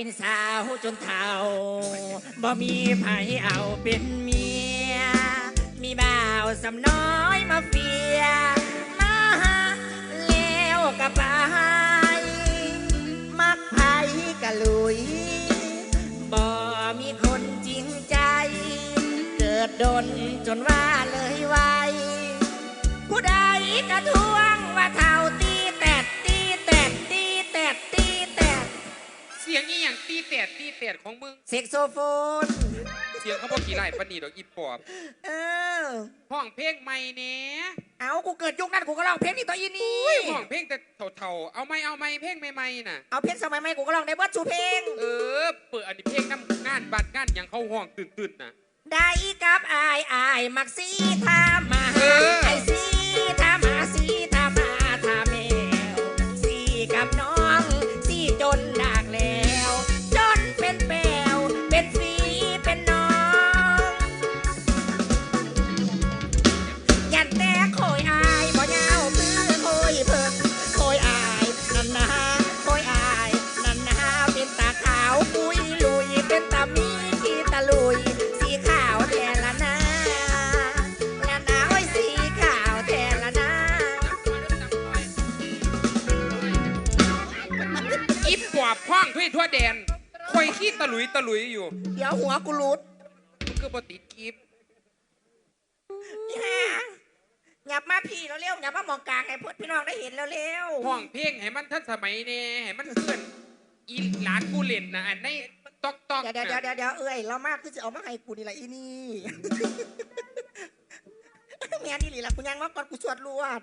เป็นสาวจนเฒ่าบ่มีไผเอาเป็นเมีย มีบ่าวสำน้อยมาเฟีย มาหาแล้วกับไป มักไผกะลุย บ่มีคนจริงใจ เกิดดนจนว่าเลยไวผู้ใดกระทวง สียงอีหยังตีแตดตีแตดของมึง เซ็กโซโฟน เสียงเขาบอกกี่ไร่ปานนีดอกอีปอบเออ ห้องเพลงใหม่เนี้ยเอากูเกิดยุคนั้นกูก็ร้องเพลงนี้ตัวอีนี่ ห้องเพลงแต่เถ่าๆเอาไม่เอาไม่เพลงใหม่ๆน่ะ เอาเพลงสมัยใหม่กูก็ร้องได้เบิดชูเพลง เออ เปิดอันนี้เพลงน้ำงานบัตรงานหยังเข้าห้องตื่นๆน่ะ ได้กับอายอายมักซีทามมาเออ ไอซีทามมา ลุยตะหลุยอยู่เดี๋ยวหัวกูรุดมึงคือปติดกิฟนี่ฮะหยับมาพี่แล้วเร็วหยับมาหมองกลางให้พวกพี่น้องได้เห็นแล้วเร็วห้องเพลงให้มันทันสมัยแน่ให้มันเพื่อนอีหลานกูเล่นนะอันในตอกตอกเดี๋ยวเดี๋ยวเดี๋ยวเดี๋ยวเอ้ยเรามากคือจะเอามาให้กูนี่แหละอีนี่แม่นี่หลีละกูยังว่าก่อนกูสวดรวด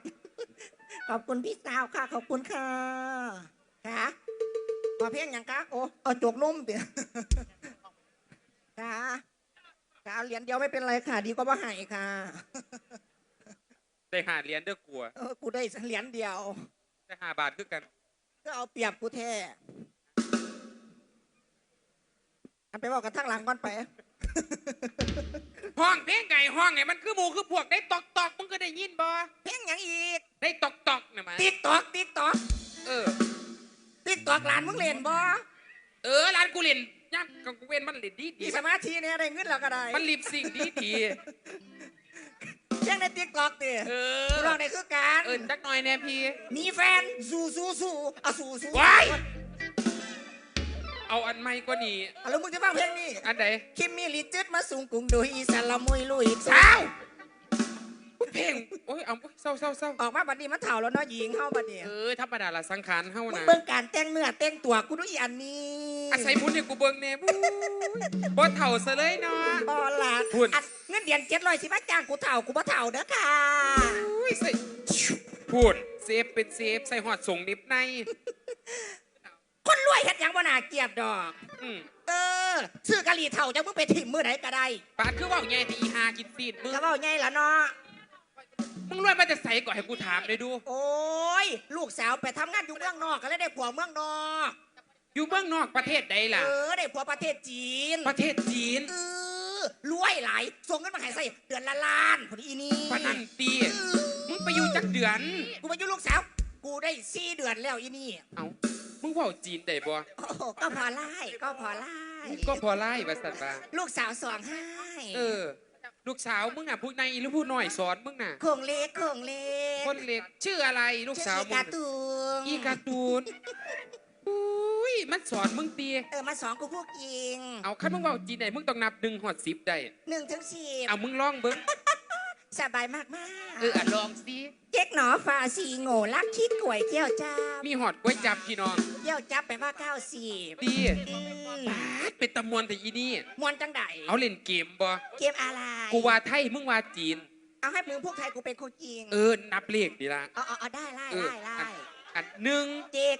ขอบคุณพี่สาวค่ะ ขอบคุณค่ะค่ะ ขอเพียงอย่างกะโอ้เอาจกนุ่มเดี๋ยวค่ะค่ะเอาเหรียญเดียวไม่เป็นไรค่ะ ดีกว่าบ่ให้ค่ะ ได้หาเหรียญเด้อกลัวเออกูได้เหรียญเดียวได้หาบาทคือกันก็เอาเปรียบกูแท้อันไปบอกกันทั้งหลังก่อนไป ห้องเพลงไก่ห้องไงมันคือหมูคือพวกได้ตอกตอกมึงก็ได้ยินบ่เพียงอย่างอีกได้ตอกตอกนะมาติ๊กตอกติ๊กตอกเออ ติ๊กตอกหลานมึงเล่นบ่เออร้านกูเล่นย่ำกับกูเว้นมันเล่นดีดีมีสมาธิเนี่ยได้เงินแล้วก็ได้มันลิบสิ่งดีดีเพียงในติ๊กตอกติเออกูลองได้คือการเออจักหน่อยแน่พี่ มีแฟนสู้สู้สู้เอาสู้สู้ว้ายเอาอันใหม่กว่านี้เอาแล้วมึงจะฟังเพลงนี้ อันใดคิมมี่ลิจิตมาสูงกรุงดูอีสานละมุยลุยเศร้า เพลงโอ้ยเอาเศร้าเศร้าเศร้าออกมาบัดนี้มันเถ่าแล้วเนาะหญิงเฮาบัดนี้เออธรรมดาละสังขารเฮามึงนะเบิ่งการแต่งเนื้อแต่งตัวกูดูอีอันนี้อาศัยบุญเนี่ยกูเบิ่งแน่บู๊บ่เถ่าซะเลยเนาะ บอลาพูด อันเงินเดือนเจ็ดร้อยสิมาจ้างกูเถ่ากูบ่เถ่าเด้อค่ะอุ้ยใส่พูดเซฟเป็นเซฟใส่หอดส่งนิบในคนรวยเฮ็ดหยังบ่น่าเกลียดดอก อืมเออซื้อกะหรี่เถ่าจะมึงไปถิ่มมือไหนก็ได้ปาดคือเว่าไงที่อีหากินซีดมึงก็เว้าไงล่ะเนาะ มึงรวยมาจะใส่ก่อนให้กูถามเลยดู โอ้ย ลูกสาวไปทำงานอยู่เมืองนอกก็เลยได้ผัวเมืองนอก อยู่เมืองนอกประเทศใดล่ะ เออ ได้ผัวประเทศจีน ประเทศจีน เออ รวยหลาย ส่งเงินมาให้ใส่เดือนละล้านคนอีนี่ปะนันตีเออมึงไปอยู่จักเดือน กูมาอยู่ลูกสาว กูได้สี่เดือนแล้วอีนี่ เอ้า มึงเว่าจีนได้บ่โอ้โหก็พอไล่ก็พอไล่ก็พอไล่บาสันบาลูกสาวสองให้ เออ ลูกสาวมึงอะผู้ในหรือผู้น้อยสอนมึงน่ะโคงเล็กโคงเล็กคนเล็กชื่ออะไรลูกสาวชื่ออีมึกางตูนอีการ์ตูนอุ้ยมันสอนมึงตีเออมาสอนกูพูดจริงเอาคันมึงเว่าจีนได้มึงต้องนับหนึ่งหอดสิบได้หนึ่งถึงสิบเอามึงลองเบิ้ง สบายมากมากเอออะลองสิเจ๊กหนอฝ่าสีโง่ลักคิดก่วยเกี้ยวจ้ามีหอดกล้วยจับพี่น้องเกี้ยวจับไปว่าเก้าสิบตีอืมเป็นตะมวนแต่อีนี่ มวนจังไดเอาเล่นเกมบ่เกมอะไร กูว่าไทยมึงว่าจีน เอาให้มึงพวกไทยกูเป็นคนจริง เออ นับเลขดีละ เอาเอาเอาได้ไล่เออ ไล่ไล่อันหนึ่งเจ๊ก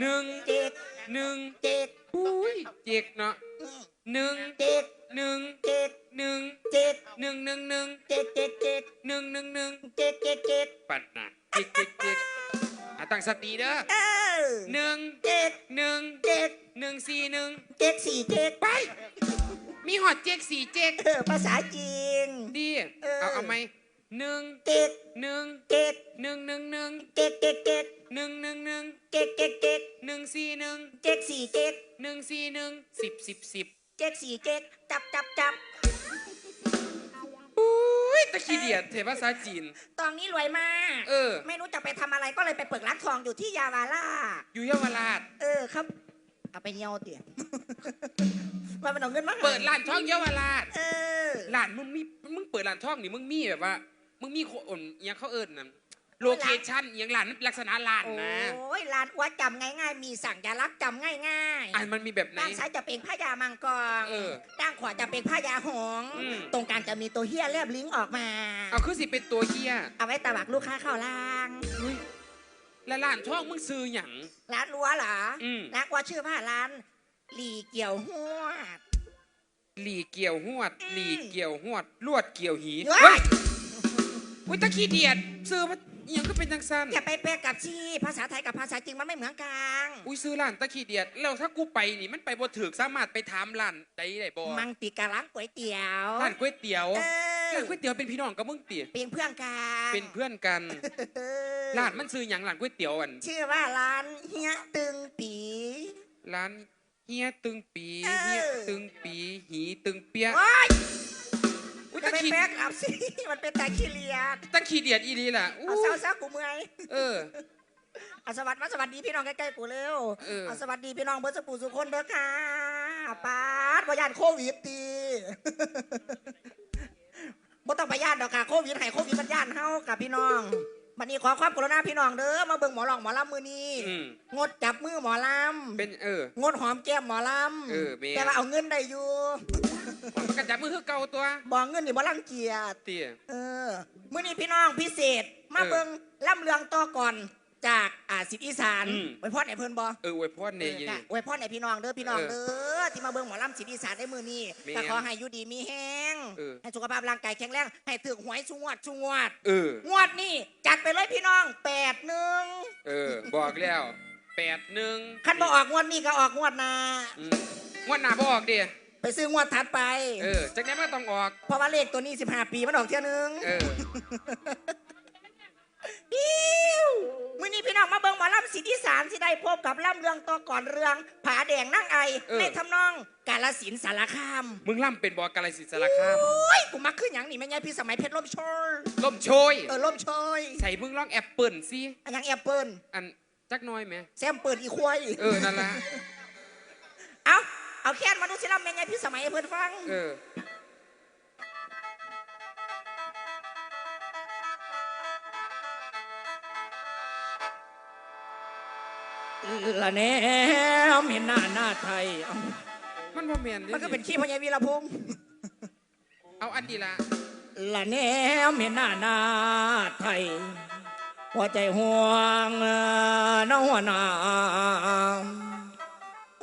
หนึ่งเจ๊กหนึ่งเจ๊กอุ้ยเจ๊กเนาะอืม หนึ่งเจ๊กหนึ่งเจ๊กหนึ่งเจ๊กหนึ่งหนึ่งหนึ่งเจ๊กเจ๊กเจ๊กหนึ่งหนึ่งหนึ่งเจ๊กเจ๊กเจ๊กปัดนะเจ๊กเจ๊กเจ๊กอะตั้งสติเด้อเออหนึ่งเจ๊กหนึ่งเจ๊กหนึ่งสี่หนึ่งเจ๊กสี่เจ๊กไปมีหอดเจ๊กสี่เจ๊กเออภาษาจีนดีเออเอาเอาไหมหนึ่งเก๊กหนึ่งเก๊กหนึ่งหนึ่งหนึ่งเก๊กเก๊กเก๊กหนึ่งหนึ่งหนึ่งเก๊กเก๊กเก๊กหนึ่งสี่หนึ่งเก๊กสี่เก๊กหนึ่งสี่หนึ่งสิบสิบสิบ เก๊กสี่เก๊กจับจับจับอุ้ยตะขี้เดียดเทภาษาจีน ตอนนี้รวยมาก เออ ไม่รู้จะไปทำอะไรก็เลยไปเปิดร้านทองอยู่ที่ยาวาล่าอยู่เยาวราช เออครับ เอาไปเยี่ยวเตี๋ยว่ามันเอาเงินมาให้เปิดร้านทองเยาวราชเออ ร้านมึงมีมึงเปิดร้านทองนี่มึงมีแบบว่า มึงมีคนอหยังเขาเอิญนะ โลเคชั่นอหยังร้านลักษณะร้านนะ โอ้ยร้านอ้วจำง่ายๆ มีสั่งยาลักษณ์จำง่ายๆอันมันมีแบบไหนด้านซ้ายจะเป็นพญามังกรเออด้านขวาจะเป็นพญาหงส์อืมตรงกลางจะมีตัวเฮียแลบลิงออกมา เอาคือสิเป็นตัวเฮียเอาไว้ตะบักลูกค้าเข้าล่างอุ้ยแล้วร้านทองมึงซื้อหยังร้านรั้วเหรอออืมร้านว่าชื่อว่าร้าน หลีเกี่ยวหัวดหลีเกี่ยวหวดอืมหลีเกี่ยวหวด ลวดเกี่ยวหีเฮ้เฮ้ยยอุ้ยตะขี้เดียดซื้อมา อหยังก็เป็นจังสันอย่าไปแปลกับชีภาษาไทยกับภาษาจริงมันไม่เหมือนกันอุ้ยซื้อร้านตะขี้เดียดแล้วถ้ากูไปนี่มันไปบ่ถึกสามารถไปถามร้านใดได้บ่มังติกะร้านก๋วยเตี๋ยวร้านก๋วยเตี๋ยวเออร้านก๋วยเตี๋ยวเป็นพี่น้องกับมึงติเป็นเพื่อนกันเป็นเพื่อนกันเออร้านมันซื้อหยังร้านก๋วยเตี๋ยวอันชื่อว่าร้านเฮียตึงปีร้านเฮียตึงปีเออเฮียตึงปีหีตึงเปีย โอ้ยอุ้ยจะตะไปขี้แปลกับสิมันเป็นตาขี้เลียดตะขี้เดียดอีดีล่ะอู้เอาเศร้าเศร้ากูเมื่อยเออ เอาสวัสดีมาสวัสดีพี่น้องใกล้ๆกูเร็วเออ เอาสวัสดีพี่น้องเบิร์ดสปูสุคนเด้อค่ะปาดว่ายานโควิดตีบ่ต้องไปย่านดอกค่ะโควิดให้โควิดมันย่านเฮากับพี่น้อง วันนี้ขอความกรุณาพี่น้องเด้อมาเบิ่งหมอลองหมอลำมือนี้อืม งดจับมือหมอลำเป็นเอองดหอมแก้มหมอลเออแม่ำแต่ว่าเอาเงินได้อยู่มันกระจับมือคือเก่าตัวบอกเงินนี่บ่รังเกียจ เตี๋ยเออ มื้อนี้พี่น้องพิเศษ มาเออ เบิ่งล่ำเรืองต่อก่อน จากอ่าสิทธิอีสานอืม ไว้พอดให้เพิ่นบ่เอออวยพรเอเนยอยีจ้ะไว้พอดให้พี่น้องเด้อพี่น้องเด้อที่มาเบิ่งหมอลำสิทธิอีสานได้มื้อนี้แม่นก็ขอให้อยู่ดีมีแห้งเออ ให้สุขภาพร่างกายแข็งแรงให้ถึกหวยชงวดชงวด เออ งวดนี้จัดไปเลยพี่น้องแปดหนึ่งเออ บอกแล้วแปดหนึ่งคันบ่ออกงวดนี้ก็ออกงวดหน้าอืมงวดหน้าบออกดิไปซื้องวดถัดไป เออจากนั้นมันต้องออก เพราะว่าเลขตัวนี้ 15 ปีมันออกเที่ยหนึง เออปิ้ว มื้อนี้พี่น้องมาเบิ่งหมอลำสิทธิสารสิได้พบกับล่ำเรืองต่อก่อนเรือง ผาแดงนั่งไอ เออ ในทำนองกาลสินธุ์สารคามมึงล่ำเป็นบอกาลสินธุ์สารคามโอ้ยกูมักขึ้นหยังนี่แม่ยายพี่สมัยเพชรล่มโชยล่มโชย เออล่มโชยใส่มึงร้องแอปเปิลสิอันยังแอปเปิลอันจักหน้อยไหมแซมเปิลอีควายเออนั่นละเอาเอาแค้นมาดูสิล่ำแม่ยายพี่สมัยให้เพิ่นฟัง เออ ละแนมเห็นหน้าหน้าไทยเอ้ามันบ่แม่นดิมันก็เป็นขี้พญาวีรพงษ์เอาอันดีละละแนมเห็นหน้าหน้าไทยหัวใจห่วงน้องหัวหน้า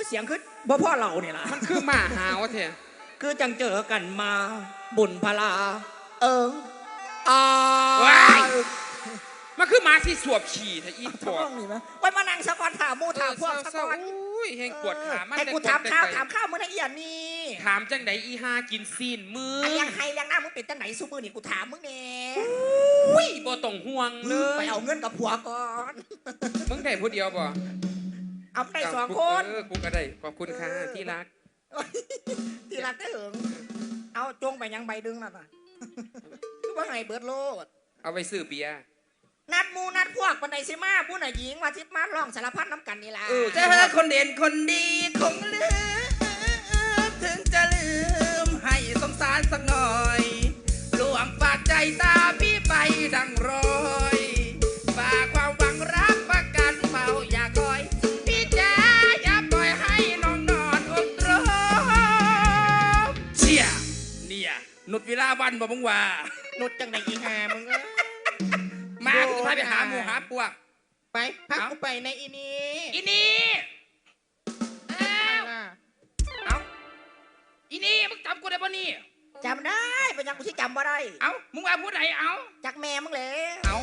เสียงคือบ่พ่อเราเนี่ยล่ะมันคือหมาหาวเถอะคือจังเจอกันมา บุญพลา เอออาว้าย มันคือหมาที่สวบขี่เถอะอีทปออดงนี่มั้ยไว้มานั่งสะกอนถามหมูถามพวกเออสะเศร้ากอนๆอุ้ยเฮงปวดขามันให้กูแต่ถามข้าวแต่ถามข้าวมึงไอ้เอียนนี่ถามจังไดอีห้ากินซีนมือไอ้ยังไฮยังหน้ามึงเป็นจังไหนซูมือนี่กูถามมึงแน่อุ้ยบ่ต้องห่วงเลยไปเอาเงินกับผัวก่อนมึงได้ผู้เดียวบ่เอาได้สองคนเออกูก็ได้ขอบคุณค่ะเออที่รักที่รักได้เหึงเอาจงไปยังใบดึงนั่นน่ะคือว่าไงเบิร์ดโลดเอาไปซื้อเบียร์ นัดหมูนัดพวกปันไดซิมาผู้น่ะหญิงว่าทิพมาร้องสารพัดน้ำกันนี่ล่ะเออเจอคนเด่นคนดีคงลืมถึงจะลืมให้สงสารสักหน่อยหลวงฝากใจตาพี่ไปดังรอยฝากความหวังรักประกันเฝ้าอย่าคอย พี่จ๋าอย่าปล่อยให้น้องนอนอดรมเชี่ยเนี่ยหนุดเวลาวันบอกมึงว่านุดจังไหนอีหามึงเอ้ยมาโดนกูจะพาไปหาอะหมูหาปวก ไปพักเอ้ากูไปในอีนี้อีนี่เอ้าเอาอีนี่มึงจำกูได้ปะนี่จำได้เป็นยังกูที่จำบ่ได้ เอามึงว่าผู้ใดเอาจากแม่มึงเลยเอา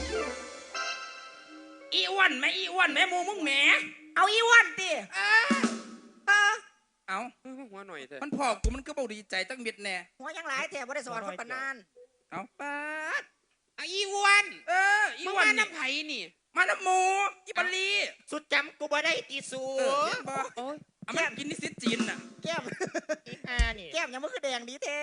อีอ้วนแม่อีอ้วนแม่หมูมึงแหมเอาอีวันติเออเออเอาเออหัวหน่อยเถอะมันพอกูมันก็บ่ดีใจตั้งเม็ดแน่หัวยังหลายแถบบ่ได้สอนคนปานนานเอาป้าด อะอีอ้วนเอออีมึงวันมานี่น้ำไผ่นี่มาน้ำหมูอีบัลลีสุดจำกูบ่ได้ตีสูเออเห็นบ่โอ้ยเอามันกินนิสิตจีนน่ะแก้มอีอานี่แก้มยังไม่คือแดงดีเท่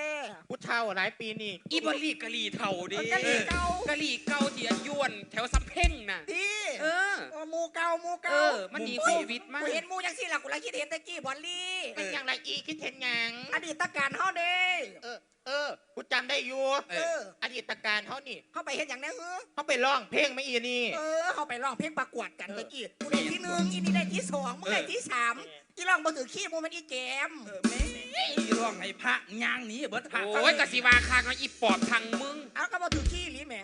ผู้เฒ่าหลายปีนี่อีบอลลี่กะหรี่เท่าดิกะหรี่เก่ากะหรี่เก่าที่อาย่วนแถวซับเพ่งน่ะ ดีเออ โอ้หมูเก่าหมูเอเก่าอ มันดีกว่าชีวิตมาก กูเห็นหมูยังสิล่ะกูเลยคิดเห็นตะกี้บอลลี่เป็นอย่างไรอีคิดเห็นหยังอดีตการเฮาเด้เออ เออกูจำได้อยู่เออ อดีตการเขานี่เขาไปเห็นอย่างนั้นเหรอเขาไปร้องเพลงไม่อีนี่ เออเขาไปร้องเพลงประกวดกันตะกี้กูได้ที่หนึ่งอีนี่ได้ที่สองมึงได้ที่สามอีร้องบ่ถือขี้มูมันอีแกมเออแม่อีร้องให้พระย่างหนี้เบิดพระโอ้ยกะสิวาคางเอาอีปอบทางมึงเอาก็บ่ถือขี้หรือแหม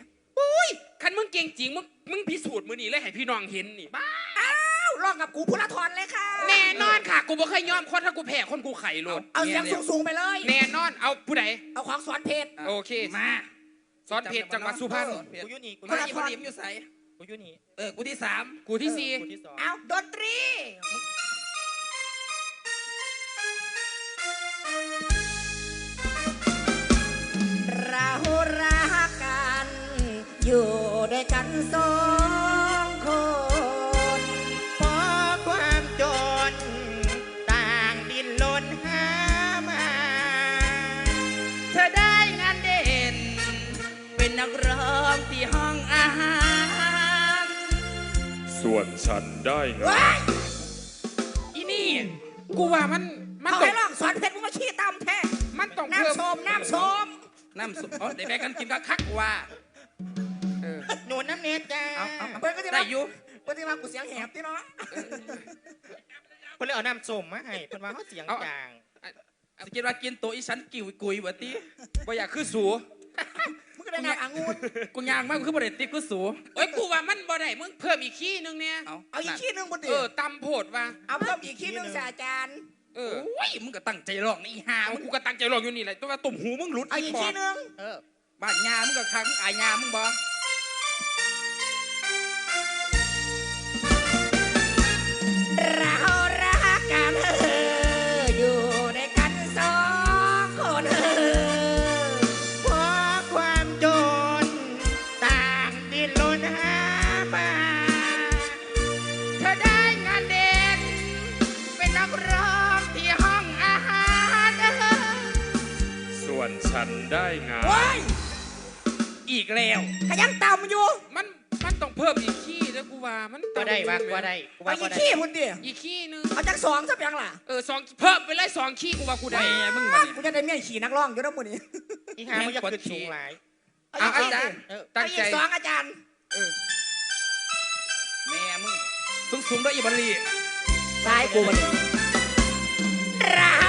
คันมึงเก่งจริงมึงมึงพิสูจน์มือนี่เลยให้พี่น้องเห็นนี่บ้าเอ้า ร้องกับกูพุทธทรเลยค่ะ แน่นอนค่ะ กูบ่เคยยอมคนถ้ากูแพ้คนกูไข่โลดเอาเสียงสูงๆไปเลย แน่นอน เอาผู้ใดเอาของสอนเพชรโอเคมาสอนเพจจังหวัดสุพรรณกูอยู่นี่กูอมายู่อีนี่บัลลีมอยู่ใสกูอยู่นี่เออกูที่สามกูที่สี่กูที่สองเอาดนตรี ส่วนฉันได้เงินว้ายอีนี่กูว่ามันมันเขาต้อให้งร้องสอนเพชรมึงมาขี้ตามแท้ มันต้องเพิ่มน้ำส้มน้ำส้มน้ำซุปอ๋อเดี๋ยวแม่กันกินก็คักว่า เออ หนูน้ำเนตจ้าเอาเอาเอาเพิ่นก็จะได้มาอยู่ เพิ่นจะมากูเสียงแหบที่เนาะเพิ่นเลยเอาน้ำส้มมาให้เพิ่นว่าเขาเสียงจางสกิดว่ากินตัวอีฉันกิ่วกุยบ่ติบ่อยากคือสู มึงก็ได้น้ำองุ่นกูย่างมากกูคือบ่ได้ติกูสูโอ้ยกูว่า มันบ่ได้มึงเพิ่มอีกขี้นึงเนี่ยเอาเอาอีกขี้หนึงบนดิเออตำโพดว่ะเอาเพิ่มอีกขี้หนึงใส่อาจารย์ เออโอ้ยมึงก็ตั้งใจร้องนี่อีห่าเอามึงกูก็ตั้งใจลองอยู่นี่แหละตัวว่าตุ่มหูมึงหลุดเอาอีกปขี้บหนึง เออบ้านยามึงก็คักมึงอายยามึงบ่ ฉันได้งาน ว้ายอีกแล้ว ขยันต่ำอยู่มันมันต้องเพิ่มอีกขี้แล้วกูว่ามันก็ได้ว่าก็ได้กูเอาว่าอีก็กได้ขี้พุ่นดิอีกขี้นึงเอาจักสองสักอย่างล่ะเออสองเพิ่มไปเลยสองขี้กูว่ากูได้แม่มึงมาเนี่ยกูจะได้เมียขี่นักร้องอยู่แล้วหมดนี้อีหามันอยากขึ้นสูงหลาย เอาเอาอีกอาขี้จารดิย์เออ ตั้งเอาอีใจกสองอาจารย์เออแม่มึงสูงสูงๆด้วยอีบัลลี ตายกูมันเรา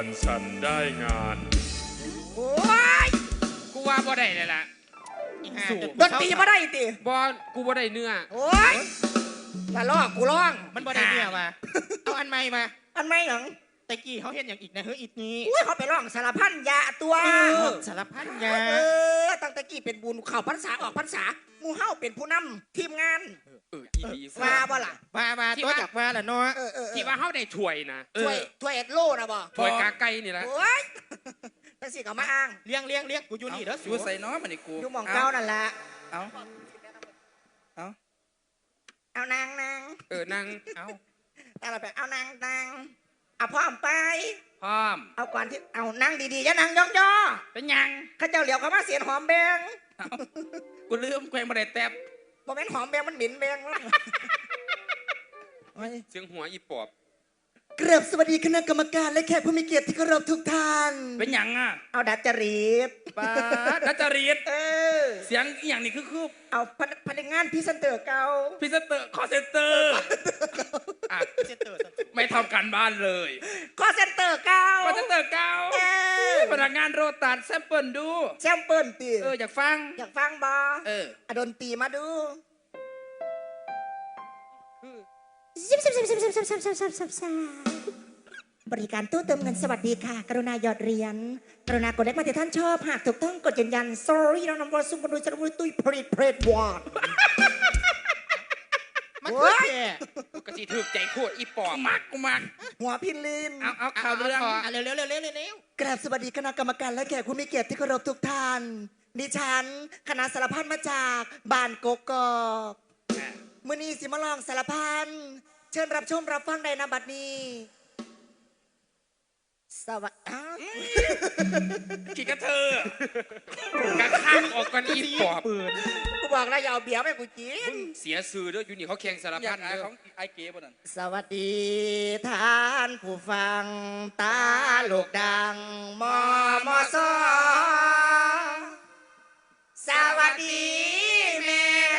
วนฉันได้งาน โอ้ยกูว่าบ่ได้เลยล่ะอีหาสู้จะดนตรีมาได้ติบ่กูบ่ได้เนื้อโอ้ยแต่ลอกกูร้องมันบ่ได้เนี่ยมาเอาอันใหม่มา อันไม่หยัง ตะกี้เขาเห็นอย่างอีกนะเฮ้ยอีกนี้อุ้ยเขาไปร้องสารพันยาตัวสารพันยาเออตั้งแต่กี้เป็นบุญเข่าพรรษาออกพรรษาหมูเฮาเป็นผู้นำทีมงานเอออีดีว่าบ่ล่ะว่ามาที่ตัวว่าจากว่าแหละเนาะเออเออเออที่ว่าเฮาได้ถ้วยนะถ้วยถ้วยเอ็ดโลนะบ่ถ้วยกาไก่นี่แหละโอ้ยนั่นสิเขามาอ้างเลี้ยงเลี้ยงเลี้ยงกูอยู่นี่เด้ออยู่ใส่น้อมันนี่กูอยู่หมองเก้านั่นแหละเอาเอานางนางเออนางเอาอะไรไปเอานางนางเอาพร้อมไป พร้อม เอาก่อนที่เอานั่งดีๆอย่านั่งย่องย่อเป็นหยังๆข้าเจ้าเหลียวเขามาเสียนหอมแบงเอากูลืมแกวงบ่ได้แตบโมเมนหอมแบงมันหมิ่นแบงมั้งเสียงหัวอีปอบเกราบสวัสดีคณะกรรมการและแขกผู้มีเกียรติที่เคารพทุกท่าน เป็นหยังอะเอาดัดจริตป้าดนัจจริตเออ เสียงอหย่างนี้คือคือเอาพนักพนักงานพรีเซนเตอร์เก่าพรีเซนเตอร์คอเซนเตอร์อะเซตเตอร์สันไม่ทำการบ้านเลยคอเซนเตอร์เก่า คอเซนเตอร์เก่าเออพนักงานโรตัสแซมเปิลดูแชมเปิลตีเอออยากฟัง อยากฟังบอเอออะดนตรีมาดู คือซิบซิบซิบซิบซิบซิบซิบซิบซิบซิบบริการตู้เติมเงินสวัสดีค่ะ กรุณาหยอดเหรียญกรุณากดเลขมาที่ท่านชอบ หากถูกต้องกดยืนยัน sorry เรานำรถซุ่มบรรลุจะรุยตุ้ยผลิตเพลดวอดมันคือแค่กะสิถูกใจโคตรอีปอบมักกูมักหัวพินลินเอาเอาข่าวเรื่องเร็วเร็วเร็วเร็วเร็วกราบสวัสดีคณะกรรมการและแขกผู้มีเกียรติที่เคารพทุกท่านดิฉัน คณะสารพันมาจากบ้านกกอก มือนี้สิมาลองสารพันเชิญรับชมรับฟังได้นะบัดนี้ สวัสดีขี่กระเทอกะข้างออกก่อนอีปอบกูบอกแล้วอย่าเอาเบียร์ให้กูกิมึนงเสียสื่อเด้ออยู่นี่เขาแข่งสารอพัยากนอายเด้อของไอเก๋ป่ะนั่นสวัสดีท่านผู้ฟัง ตาลูกดัง มอมอซอสวัสดีแม่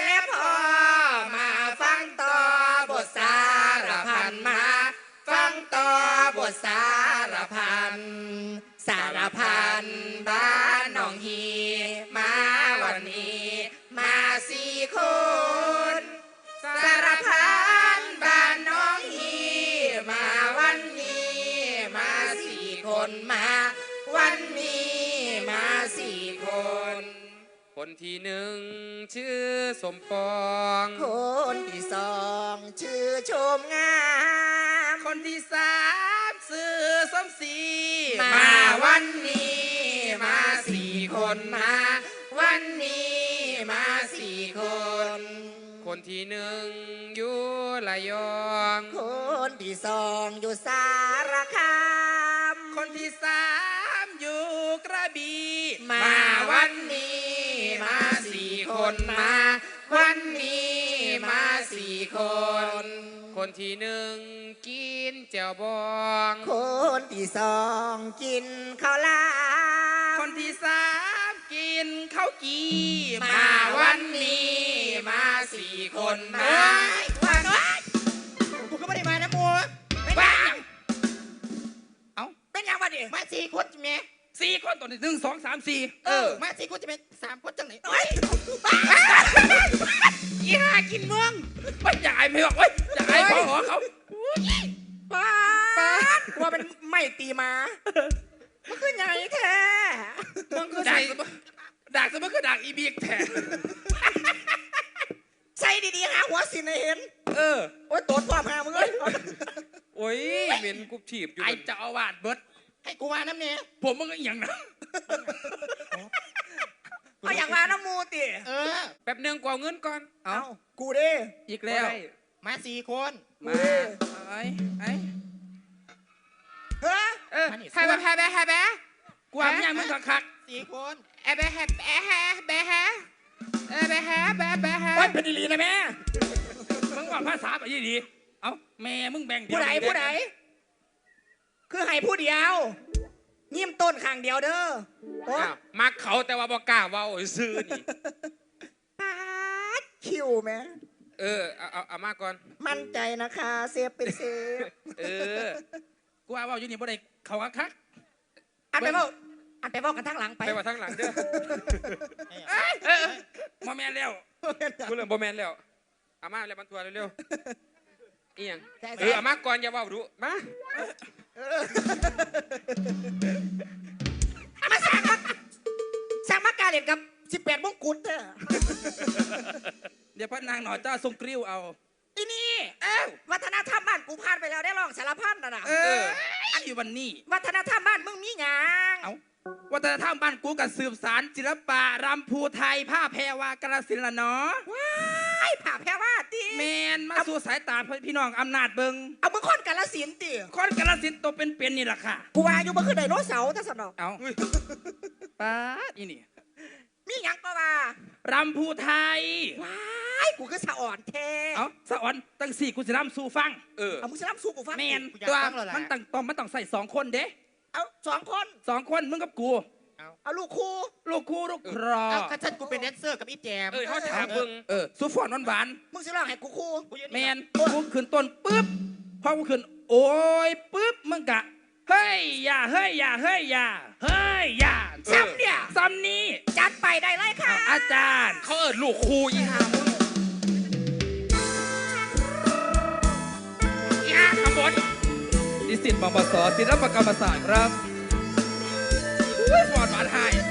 ที่หนึ่งชื่อสมปอง คนที่สองชื่อชมงาม คนที่สามซื้อสมศรีมาวันนี้มาสี่คนมาวันนี้มาสี่คน คนที่หนึ่งอยู่ระยอง คนที่สองอยู่สารคาม คนที่สามอยู่กระบี่มาวันนี้ มาสี่คนมา วันนี้มาสี่คน คนที่หนึ่งกินแจ่วบอง คนที่สองกินข้าวหลามคนที่สามกินข้าวกีมาวันนี้มาสี่คนมาวันนี้กูก็ไม่ได้มานะมัวเป็นยังเอ้าเป็นยังวะดิมาสี่คนใช่ไหม สี่คนตัวนี้หนึ่งสองสามสี่เออ มาสี่คนจะเป็นสามคนจังไหนเฮ้ยยี่ห้ากินเมืองไม่อยากไอ้ไม่บอกเว้ยอยากไอ้พ่อหอเขาป้าดกลัวเป็นไม่ตีมา มันคือไงแท้มึงคือดักสมดักสมมติคือดักอีบีกแทนใส่ดีๆหาหัวสินให้เห็น เออ โอ้ยโตดความหามึงเอ้ย โอ้ยเหม็นกุบถีบอยู่ไอ้เจ้าอาวาสเบิด ให้กูมาน้ำเนี่ยผมมึงก็อหย่างนะเอาอย่างมาน้ำมูติเออ แป๊บหนึงกว่าเงินก่อน เอ้ากูดิอีกแล้ว บ่ได้ มาสี่คนกูมาดิไอ้ไอ้เฮ้ยเออแฮบแฮบแฮบแฮบกวามยังมึงคักสี่คนแอบแฮบแอบแฮบแอบแฮบแอบแฮบแอบแฮโอ้ยบเป็นอีหลีนะแม่ๆมึงว่าภาษาแบบนี้ดี เอ้าแม่มึงแบ่งเดียวผู้ใดผู้ใดคือ ให้ผู้เดียว ยิ้มต้นข้างเดียวเด้อโอ้อ้าวมักเขาแต่ว่าบอกกล้าเว่าโอ้ยซื้อนี่ ปาดคิวแม่เออเอาเอาเอามาก่อน มั่นใจนะคะ เซฟเป็นเซฟเออ กูว่าเว่าอยู่นี่บ่ได้เขาคักอันไปเว่าอันไปเว่ากันทั้งหลังไปไปว่าทั้งหลังเด้อเอ้ยๆเออมาแม่นแล้วกูเริ่มบ่แมนแล้วเอามาแล้วมันตัวเร็วๆ อีหยังใช่เออเอามาก่อนอย่าเว่าดูมามาสร้างมาสร้างมาการเล่นกับ18มงกุฎเด้อเดี๋ยวพระนางหน่อยเจ้าทรงกริ้วเอา อีนี่เอ้าวัฒนธรรมบ้านกูผ่านไปแล้วได้ลองสารพันน่ะนะเอออันอยู่วันนี้ วัฒนธรรมบ้านมึงมีหยังเอาวัฒนธรรมบ้านกูกับสืบสารศิลปะรำภูไทยผ้าแพรวากระสินธุ์ละเนาะว้า ยผ่าแพ้ว่าตีแมนมาสู่สายตาพี่น้องอำนาจเบิงเอามึงคนกาลสินธุ์ติคนกระสินธุ์ตัวเป็นๆนี่แหละค่ะกูว่าอยู่บ่คือไดโนเสาร์แต่สนอกเอาป้าดอีนี่มีหยังก็ว่ารำภูไทยว้ายกูคือสะอ่อนแท้เอาสะออนตั้งสี่กูจะรำสู่ฟังเออเอามึงสิรับสู้กูฟังแมนกูอยากตัวฟังแล้วล่ะมันต้องต้องมันต้องใส่สองคนเด้เอาสองคนสองคนมึงกับกู เอาลูกคู่ลูกคู่ลูกครอเอาข้าฉันกูเป็นแดนเซอร์กับอีแจมเออเขาถามเบิ่งเออสุฟอนหวานมึงสิร้องให้กูคู่กูยืนๆแมนี่นกูขึ้นต้นปุ๊บพอกูขึ้นโอ้ยปุ๊บมึงกะเฮ้ยอย่าเฮ้ยอย่าเฮ้ยอย่าเฮ้ยอย่าซ้ำเนี่ยซ้ำนี้จัดไปได้เลยค่ะเอาอาจารย์เขาเอิดลูกครูอีหามึงอีหาขางบนนิสิตมปสศิลปกรรมศาสตร์ครับ ช่วยสอนหานหาย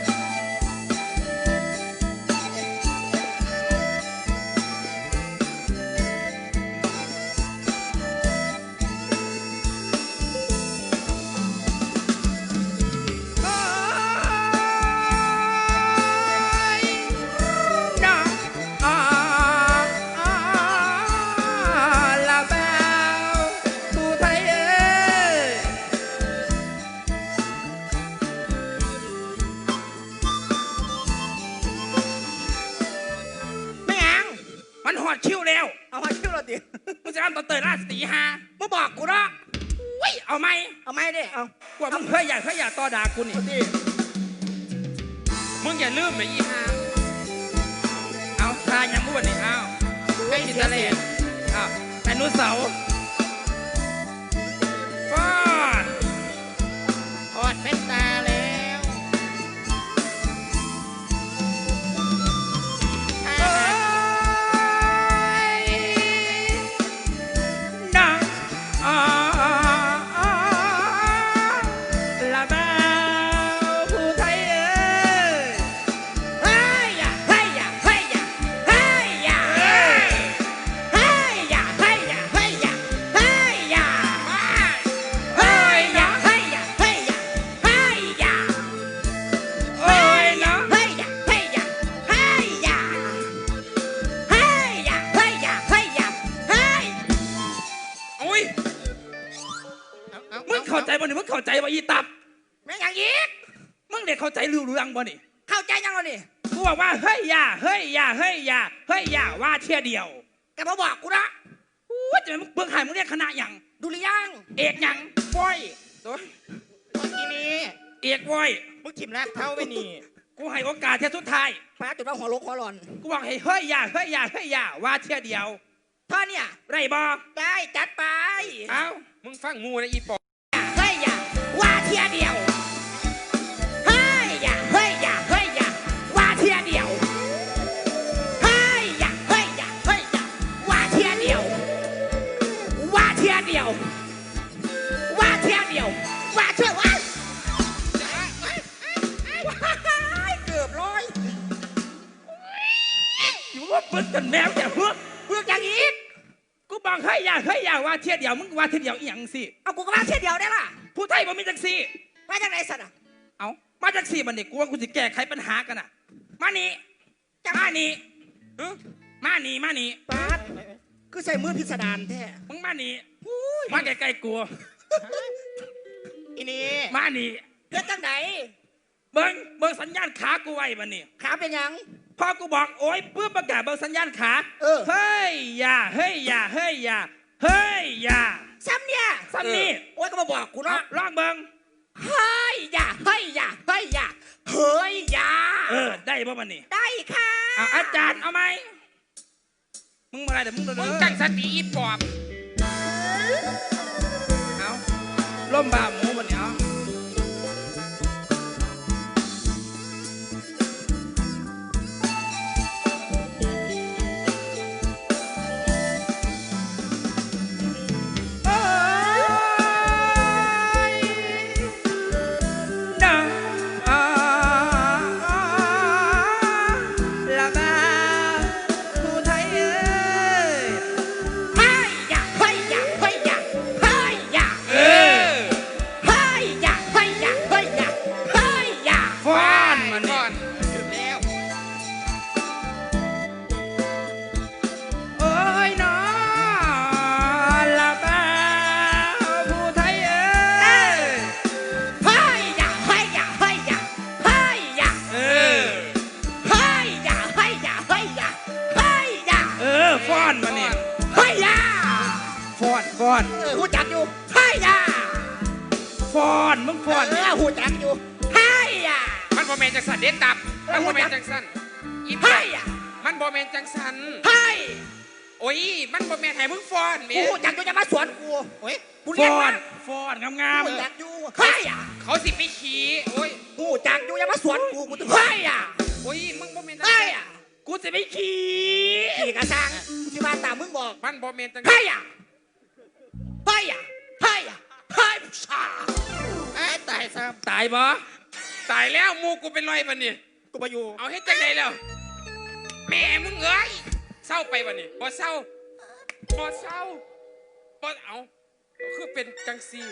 อดคิวแล้วเอามาคิ้วเราดิมึงจะทำตอนเตยราชสีหามาบอกกูเนาะอุ้ยเอาไหมเอาไม่ได้เอากว่ามึงเคยอยากเคยอยากต่อด่ากูนี่ดิมึงอย่าลืมนะอีฮาเอาทายังพูดนี่เอาให้ดิทะเลเอาไอ้นุเสาร์ อย่าว่าเที่ยเดียวแกมาบอกกูนะว่าจะมึงเบิ่งหายมึงเรียกคณะหยังดูหรือยังเอกหยังบอยโอ้ยเมื่อกี้นี้เอกว้ยมึงทิมลากเท้าไปนี่กูให้โอกาสเที่ยสุดท้ายมาจุดว่าหัวโลกหัวหลอนกูบอกให้เฮ้ยอย่าเฮ้ยอย่าเฮ้ยอย่าว่าเที่ยเดียวท่าเนี่ยไรบ่ได้จัดไปเอ้ามึงฟังงูนะอีปอบเฮ้ยอย่าว่าเทียเดียว อยู่ว่าปึกกันแมวอย่าเพื่อเพื่ออย่างอีก กูบอกเฮ้ยอย่าเฮ้ยอย่าว่าเที่ยเดียวมึงว่าเที่ยเดียวอีหยังสิเอากูก็ว่าเทียเดียวได้ล่ะผู้ไทยบ่มีจังซี่มาจากไหนสัตว์อะเอามาจากสี่บันนี่กูว่ากูจะแก้ไขปัญหากันน่ะ มานี่มานี่เอ้อมานี่มานี่ปาดคือใส่มือพิสดารแท้มึงมานี่มาใกล้ๆกูอีนี่มานี่เฮ็ดจังไหนเบิ้งเบิ้งสัญญาณขากูไว้บันนี่ขาเป็นหยัง พอกูบอกโอ๊ยปื้มประกาศเบิ้งสัญญาณขาเออ เฮ้ยอย่าเฮ้ยอย่าเฮ้ยอย่าเฮ้ยอย่าซ้ำเนี่ยซ้ำนี่โอ้ยก็มาบอกกูเอาเนาะลองเบิ้งเฮ้ยอย่าเฮ้ยอย่าเฮ้ยอย่าเฮ้ยอย่าเออได้ป่ะบันนี่ได้ค่ะเอาอาจารย์เอาไหมมึงมาอะไรเดี๋ยวมึงเดินมึงตั้งสติอีปอบเอาล่มบ่าหมูบันนี่เอา บอแมนจังสันเด็ดตับมันบอแมนจังสันอีปอเฮ้บยอย่ามันบอแมนจังสันเฮ้ยโอ้ย มันบอแมนให้มึงฟ้อนเมีกูยหูจักอยู่จะมาสวนกูโอ้ยกูเรียกฟ้อว่านฟ้อนงามหูจักอยู่เฮ้ยอย่าเขาสิไปขี่โอ้ยหูจักอยู่จะมาสวนกูกูถึงเฮ้ยอย่าโอ้ย มึงบอแมนจังเฮ้สัยนอย่าๆกูจะไม่ขี่ขี่กระซังกูจะมาตามมึงบอกมันบอแมนจังเฮ้ยอะเฮ้ยอะเฮ้ยอะเฮ้ยครับตายบ่ ตายแล้วหมูกูเป็นรอยปะนี่กูมาอยู่เอาเฮ็ดจังไดแล้ว แม่มึงเอ้ยเศร้าไปปะนี่บ่เศร้าบ่เศร้าบ่เอาคือเป็นจังซี่